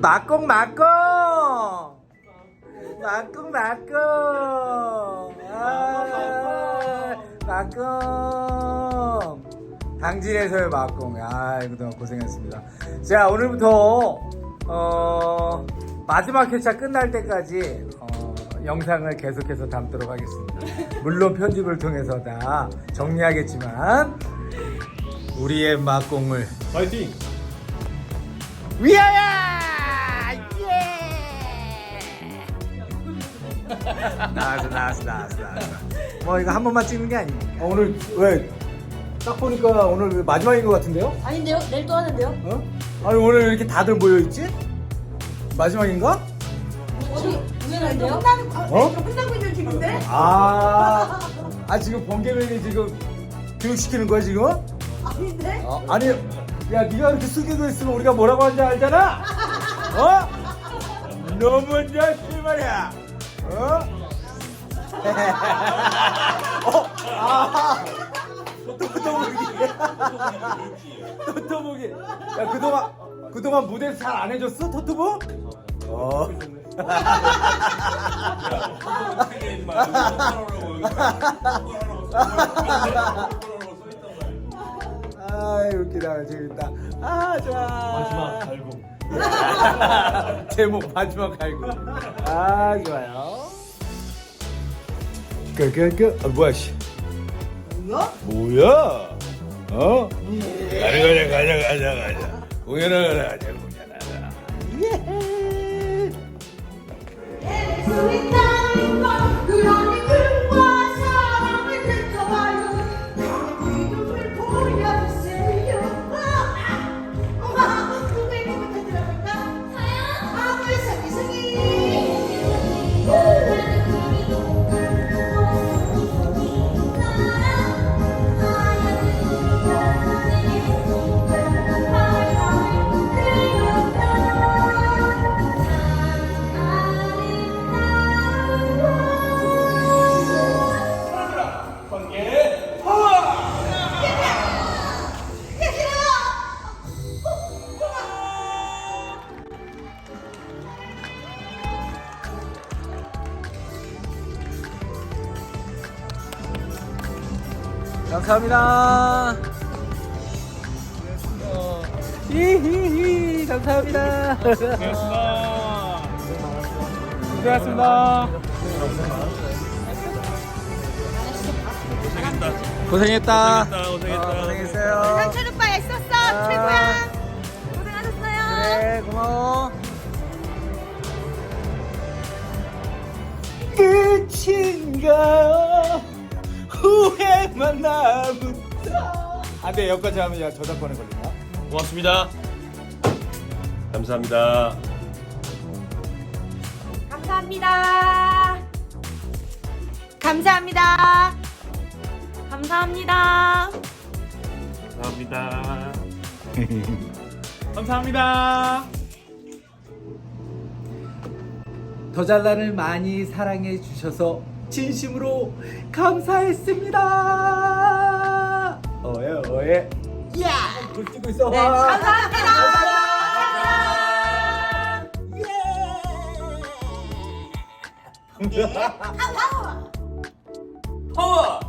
막공 막공! 막공 막공! 아, 막공! 당진에서의 막공. 아 그동안 고생했습니다. 자 오늘부터 어, 마지막 회차 끝날 때까지 어, 영상을 계속해서 담도록 하겠습니다. 물론 편집을 통해서 다 정리하겠지만 우리의 막공을 파이팅! 위하여! 나왔어, 나왔어, 나왔어, 나왔어. 뭐 이거 한 번만 찍는 게 아닙니까? 오늘 왜? 딱 보니까 오늘 왜 마지막인 것 같은데요? 아닌데요? 내일 또 하는데요? 어? 아니 오늘 왜 이렇게 다들 모여 있지? 마지막인가? 어디 우연한데요? 어? 끝나고 있는 기분데? 아, 아 지금 번개맨이 지금 교육시키는 거야 지금? 아닌데? 어? 아니, 야 네가 이렇게 숙이고 있으면 우리가 뭐라고 하는지 알잖아? 어? 너무 자식 말이야. 어? 어? 아. 또또보기. 토토보기. 야 그동안 그동안 무대 잘 안 해줬어 토토보? 어. 아이 웃기다 재밌다. 아 좋아. 마지막 갈고. 제목 마지막 갈고. 아 좋아요. 그그그 아, 뭐야 씨. 뭐야? 뭐야? 어? 가자 가자 가자 가자 가자. 공연하러 가자 감사합니다. 어, 히히히 감사합니다. 고맙습니다. 고생하셨습니다. 고생했다. 고생했다, 고생했다. 어, 고생했어요. 상철 오빠 애썼어 아. 최고야 고생하셨어요 그래 고마워. 끝인가 후회 만 남은 안돼 여기까지 하면 야 저작권에 걸린다. 고맙습니다. 감사합니다. 감사합니다. 감사합니다. 감사합니다. 감사합니다. 감사합니다. 더 잘나를 많이 사랑해 주셔서 진심으로 감사했습니다. 어예 어예. 야, 불 뛰고 있어. 네, 감사합니다. 예. 파워!